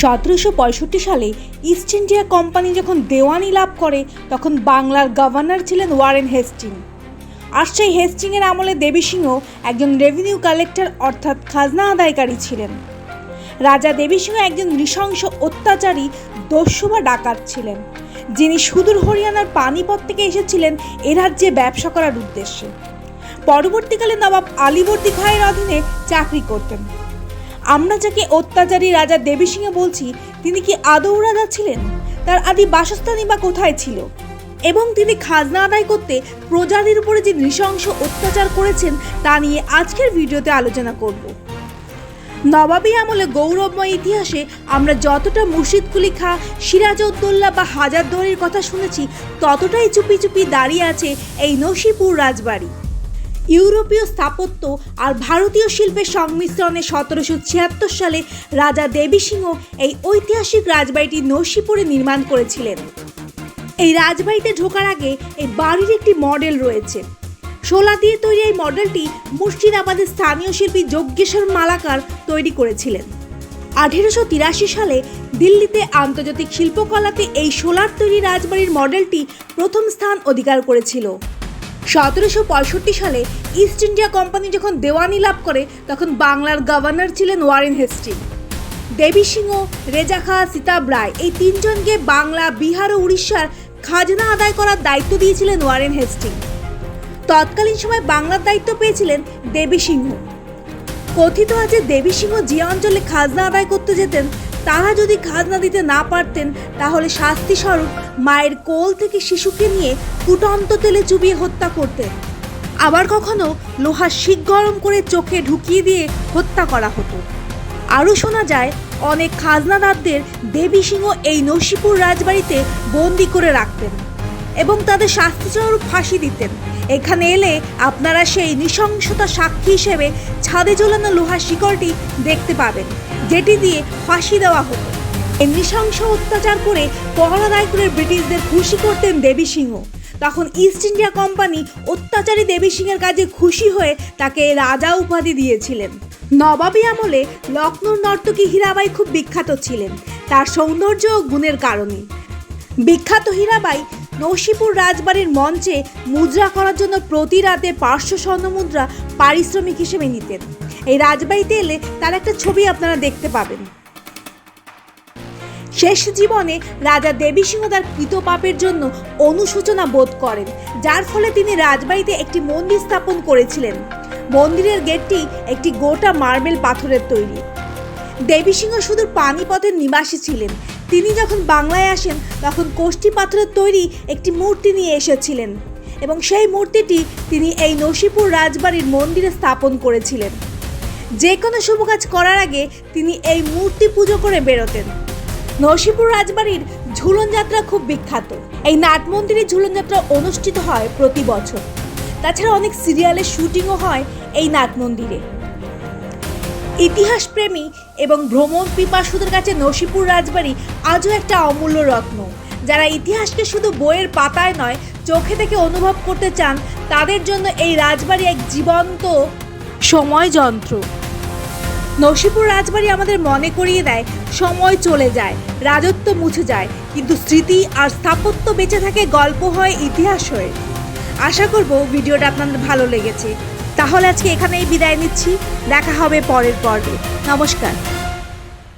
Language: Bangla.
সতেরোশো পঁয়ষট্টি সালে ইস্ট ইন্ডিয়া কোম্পানি যখন দেওয়ানি লাভ করে, তখন বাংলার গভর্নর ছিলেন ওয়ারেন হেস্টিং আর সেই হেস্টিংয়ের আমলে দেবী সিংহ একজন রেভিনিউ কালেক্টর অর্থাৎ খাজনা আদায়কারী ছিলেন। রাজা দেবী সিংহ একজন নৃশংস অত্যাচারী, দস্যু বা ডাকাত ছিলেন। যিনি সুদূর হরিয়ানার পানিপথ থেকে এসেছিলেন এ রাজ্যে ব্যবসা করার উদ্দেশ্যে। পরবর্তীকালে নবাব আলীবর্দী খায়ের অধীনে চাকরি করতেন। আমরা যাকে অত্যাচারী রাজা দেবী সিংহ বলছি, তিনি কি আদৌ রাজা ছিলেন? তার আদি বাসস্থানই বা কোথায় ছিল? এবং তিনি খাজনা আদায় করতে প্রজাদের উপরে যে নৃশংস অত্যাচার করেছেন, তা নিয়ে আজকের ভিডিওতে আলোচনা করব। নবাবী আমলে গৌরবময় ইতিহাসে আমরা যতটা মুর্শিদকুলি খা সিরাজউদ্দৌল্লা বা হাজারদুয়ারির কথা শুনেছি, ততটাই চুপি চুপি দাঁড়িয়ে আছে এই নসিপুর রাজবাড়ি। ইউরোপীয় স্থাপত্য আর ভারতীয় শিল্পের সংমিশ্রণে সতেরোশো ছিয়াত্তর সালে রাজা দেবী সিংহ এই ঐতিহাসিক রাজবাড়িটি নসিপুরে নির্মাণ করেছিলেন। এই রাজবাড়িতে ঢোকার আগে এই বাড়ির একটি মডেল রয়েছে। শোলা দিয়ে তৈরি এই মডেলটি মুর্শিদাবাদের স্থানীয় শিল্পী যজ্ঞেশ্বর মালাকার তৈরি করেছিলেন। আঠেরোশো তিরাশি সালে দিল্লিতে আন্তর্জাতিক শিল্পকলাতে এই সোলার তৈরি রাজবাড়ির মডেলটি প্রথম স্থান অধিকার করেছিল। সতেরোশো পঁয়ষট্টি সালে ইস্ট ইন্ডিয়া কোম্পানি যখন দেওয়ানি লাভ করে, তখন বাংলার গভর্নর ছিলেন ওয়ারেন হেস্টিং দেবী সিংহ, রেজা খা সিতাব রায় এই তিনজনকে বাংলা, বিহার ও উড়িষ্যার খাজনা আদায় করার দায়িত্ব দিয়েছিলেন ওয়ারেন হেস্টিং তৎকালীন সময় বাংলার দায়িত্ব পেয়েছিলেন দেবী সিংহ। কথিত আছে, দেবী সিংহ যে অঞ্চলে খাজনা আদায় করতে যেতেন তারা যদি খাজনা দিতে না পারতেন, তাহলে শাস্তি স্বরূপ মায়ের কোল থেকে শিশুকে নিয়ে ফুটন্ত তেলে চুবিয়ে হত্যা করতেন। আবার কখনো লোহার শিক গরম করে চোখে ঢুকিয়ে দিয়ে হত্যা করা হতো। আরও শোনা যায়, অনেক খাজনাদারদের দেবী সিংহ এই নসিপুর রাজবাড়িতে বন্দি করে রাখতেন এবং তাদের শাস্তিস্বরূপ ফাঁসি দিতেন। এখানে এলে আপনারা সেই নৃশংসতা সাক্ষী হিসেবে ছাদে ঝোলানো লোহার শিকড়টি দেখতে পাবেন। যেটি দিয়ে ফাঁসি দেওয়া হতো নৃশংস অত্যাচার করে পহরাদায় করে ব্রিটিশদের খুশি করতেন দেবী সিংহ। তখন ইস্ট ইন্ডিয়া কোম্পানি অত্যাচারী দেবী সিংহের কাজে খুশি হয়ে তাকে রাজা উপাধি দিয়েছিলেন। নবাবী আমলে লখনৌর নর্তকী হীরাবাই খুব বিখ্যাত ছিলেন। তার সৌন্দর্য ও গুণের কারণে। বিখ্যাত হীরাবাই নসিপুর রাজবাড়ির মঞ্চে মুদ্রা করার জন্য প্রতি রাতে পাঁচশো স্বর্ণ মুদ্রা পারিশ্রমিক হিসেবে নিতেন। এই রাজবাড়িতে এলে তার একটা ছবি আপনারা দেখতে পাবেন। শেষ জীবনে রাজা দেবী সিংহ তার কৃত পাপের জন্য অনুশোচনা বোধ করেন, যার ফলে তিনি রাজবাড়িতে একটি মন্দির স্থাপন করেছিলেন। মন্দিরের গেটটি একটি গোটা মার্বেল পাথরের তৈরি। দেবী সিংহ শুধু পানিপথের নিবাসী ছিলেন। তিনি যখন বাংলায় আসেন, তখন কোষ্ঠী পাথরের তৈরি একটি মূর্তি নিয়ে এসেছিলেন এবং সেই মূর্তিটি তিনি এই নসিপুর রাজবাড়ির মন্দিরে স্থাপন করেছিলেন। যে কোনো শুভ কাজ করার আগে তিনি এই মূর্তি পুজো করে বেরোতেন। নসিপুর রাজবাড়ির ঝুলন যাত্রা খুব বিখ্যাত। এই নাট মন্দিরে ঝুলন যাত্রা অনুষ্ঠিত হয় প্রতি বছর। তাছাড়া অনেক সিরিয়ালের শুটিংও হয় এই নাট মন্দিরে। ইতিহাস প্রেমী এবং ভ্রমণ পিপাসুদের কাছে নসিপুর রাজবাড়ি আজও একটা অমূল্য রত্ন। যারা ইতিহাসকে শুধু বইয়ের পাতায় নয়, চোখে থেকে অনুভব করতে চান, তাদের জন্য এই রাজবাড়ি এক জীবন্ত সময় যন্ত্র। নসিপুর রাজবাড়ি আমাদের মনে করিয়ে দেয়, সময় চলে যায়, রাজত্ব মুছে যায়, কিন্তু স্মৃতি আর স্থাপত্য বেঁচে থাকে গল্প হয় ইতিহাস হয়ে। আশা করব ভিডিওটা আপনাদের ভালো লেগেছে। তাহলে আজকে এখানেই বিদায় নিচ্ছি। দেখা হবে পরের পর্বে। নমস্কার।